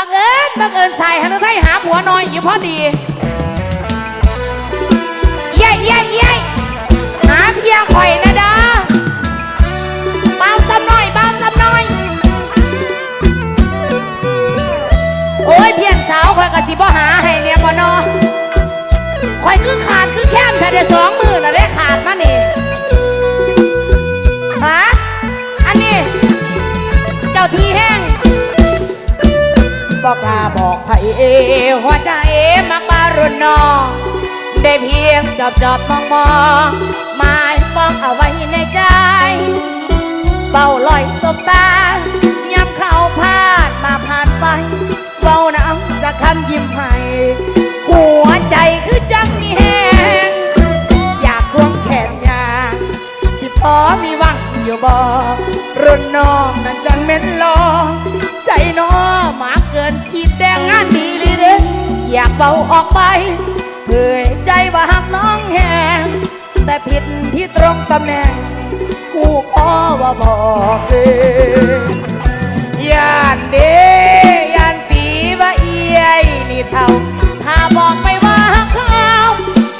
บังเอิญบังเอิญใส่ฮันไทยหาผัวน้อยอยู่พอดีเย้เย้เย้หาเพียข่อยนะดาเบาซ้ำหน่อยเบาซ้ำหน่อย โอ้ยเพียนสาวข่อยก็สิบ่หาให้เนี่ยบ่นอข่อยคือขาดคือแค้นแต่เดี๋ยวสองมือน่ะได้ขาดมานี่ฮะอันนี้ เจ้าทีแห้ง บอกกล้าบอกไผเอหัวใจมักมารุนนอง ได้เพียงจอบจอบมองมองหมายปองเอาไว้ในใจเฝ้าลอยสบตายามเข้าผ่านมาผ่านไปเฝ้าน้ำจะคำยิ้มให้หัวใจคือจังมีแห้งอยากควงแขนยาสิพอมีวังอยู่บ่รุ่นน้องนั้นจังเม็นลอง ใจน้อมาเกินขีดแดงงานดีเลยเด้อยากเบาออกไปเผยใจว่าหักน้องแหงแต่ผิดที่ตรงตำแหน่งกูขอว่าบอกเลยย่านเดย่านตีว่าเอียนี่เท่า ถ้าบอกไปว่าหักเขา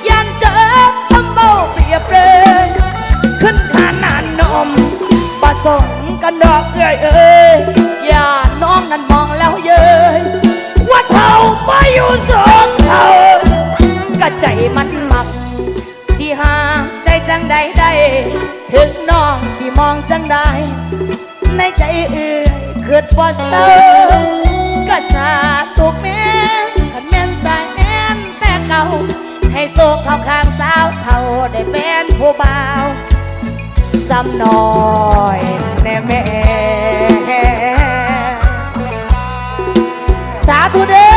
ยันเจอทำเบาเปรียบเลยขึ้นขานานนมผสมกันดอกเอ้ยเอ้ย จังใดได้ถึงน้องสิมองจังใดในใจเอื่อยเกิดบ่เติมกะสาตุกแม่ขันแม่นสายแม่นแต่เก่า ให้โศกเข้าข้างสาวเท่าได้เป็นผู้บ่าวซ้ำหน่อยแน่แม่สาธุเด้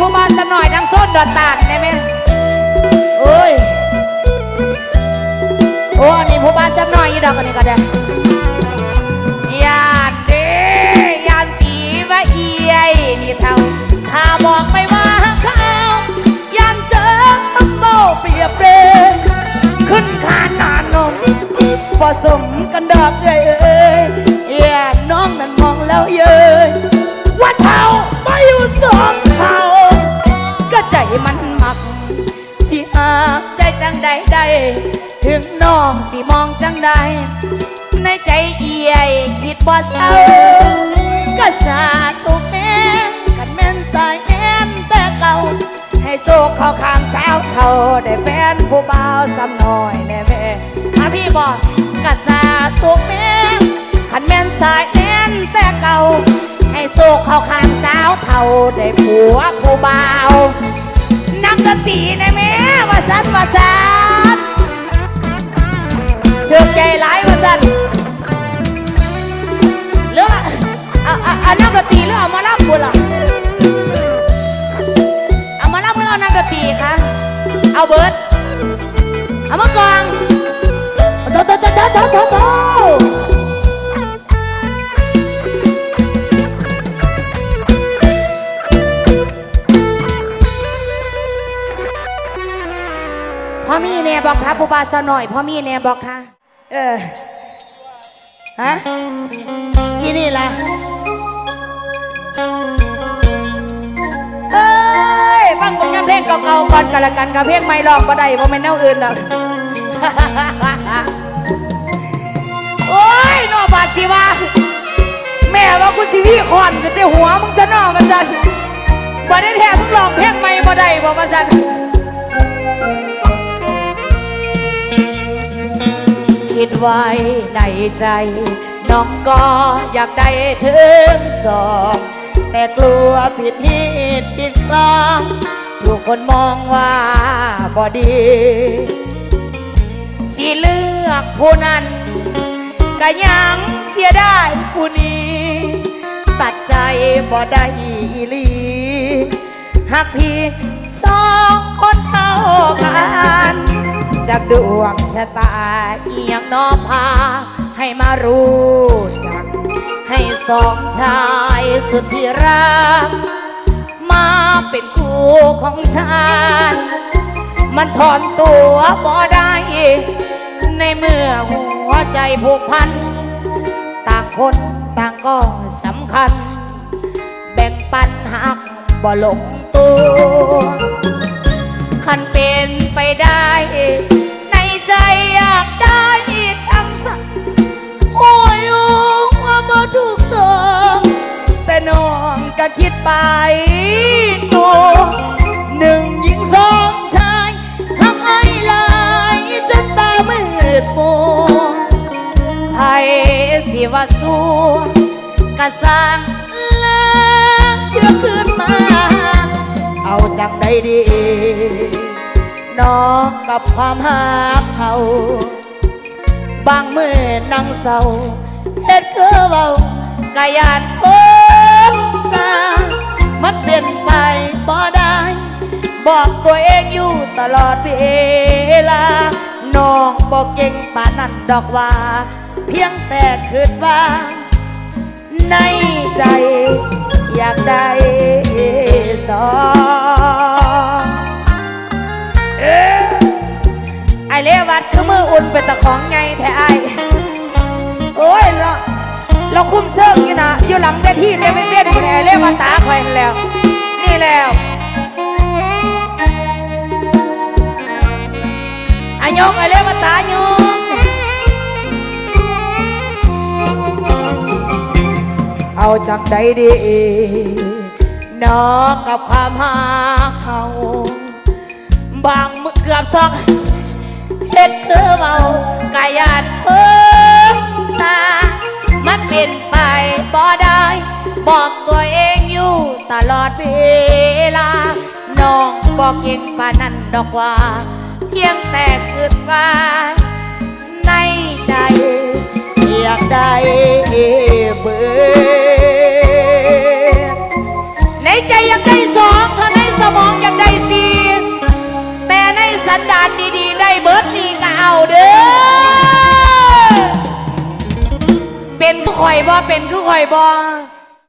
ผู้บ้านสำหน่อยดังส้นดอดตาดได้ไหมโอ้ยโอ้อันนี่ผู้บ้านสำหน่อยอีดอกอันนี้ก็ได้ยานเดยานตีว่าเอียนี่เท่าถ้าบอกไปว่าเขายานเจอต้นเบาเปรียบเปรยขึ้นขานานนมผสมกันดอกเอ้ยเอ้ยเอ้ย องจังใด ในใจเอียยคิดบ่เศร้าก็สาตุแม่กันแม่นสายแม่นแต่เก่า ให้โซกเข้าข้างสาวเท่าได้แฟนผู้บ่าวซ้ำหน่อยแน่แม่ถ้าพี่บอกก็สาตุแม่ขันแม่นสายแม่นแต่เก่า ให้โซกเข้าข้างสาวเท่าได้ผัวผู้บ่าวนักดนตรีนะแม่ว่าสันว่าสัน เอาเบิร์ดเอามากองโตโตโตโตโตโตพ่อมีแน่บอกค่ะผู้บาสหน่อยพ่อมีแน่บอกค่ะ เออ ฮะอีนี่แหละ ก่าๆก่อนกันละกันกับเพลงไม่ลองก็ได้เพราะไม่นแนวอื่นหรอกโอ้ยนอบาดสิวะแม่ว่ากูชีวิคอนจะเจ้หัวมึงซะนอมาสันบ่ได้แทนมึงลองเพลงไม่บ่ได้บ่มาสันคิดไว้ในใจ น้องก็อยากได้ถึงสองแต่กลัวผิดผิดผิดพลาด ถูกคนมองว่าบอดี สิเลือกผู้นั้นก็ยังเสียได้ผู้นี้ ตัดใจบ่ได้อีลีหากพี่สองคนเท่ากันจากดวงชะตาเอียงนอพา ให้มารู้จัก ให้สองชายสุดที่รัก มาเป็น ของฉัน มันถอนตัวบ่ได้ ในเมื่อหัวใจผูกพัน ต่างคนต่างก็สำคัญ แบ่งปันหักบ่ลงตัวคันเป็นไปได้ ในใจอยากได้ทั้งสักโอ้ยลูกว่าบ่ถูกต้องแต่น้องก็คิดไป ว่าสัวกะสร้างลากเพื่อคืนมา เอาจังได้ดีน้องกับความหักเขาบางมือนั่งเศร้าเฮ็ดคือเบากะยานโอ้สามันเป็นไปบ่ได้ บอกตัวเองอยู่ตลอดเวลาน้องบอกเก่งป่านนั้นดอกว่า เพียงแต่คิดว่า ในใจ อยากได้สองเอ๊ะไอเลวัดคือมืออุ่นเป็นตะของไงแท้ไอโอ้ยเราเราคุ้มเซิร์งอยู่นะอยู่หลังเวทีเต็มเวียนอยู่ในไอเลวัดตาคอยแล้ว นี่แล้วอายงไอเลวัดตาย เอาจากใดดีนอกกับความหาเขา บางมือเกือบสองเห็ดคือเบากายยานเพิ่มซามันเป็นไปบ่ได้ บอกตัวเองอยู่ตลอดเวลา น้องบอกเก่งปานนั้นดอกว่า เพียงแต่คิดว่าในใจ อยากได้เบอร์ในใจอยากได้สองข้างในสมองอยากได้สี่แต่ในสันดานดีๆ ได้เบิร์ดนี่ก็เอาเด้อเป็นคือข่อยบ่เป็นคือข่อยบ่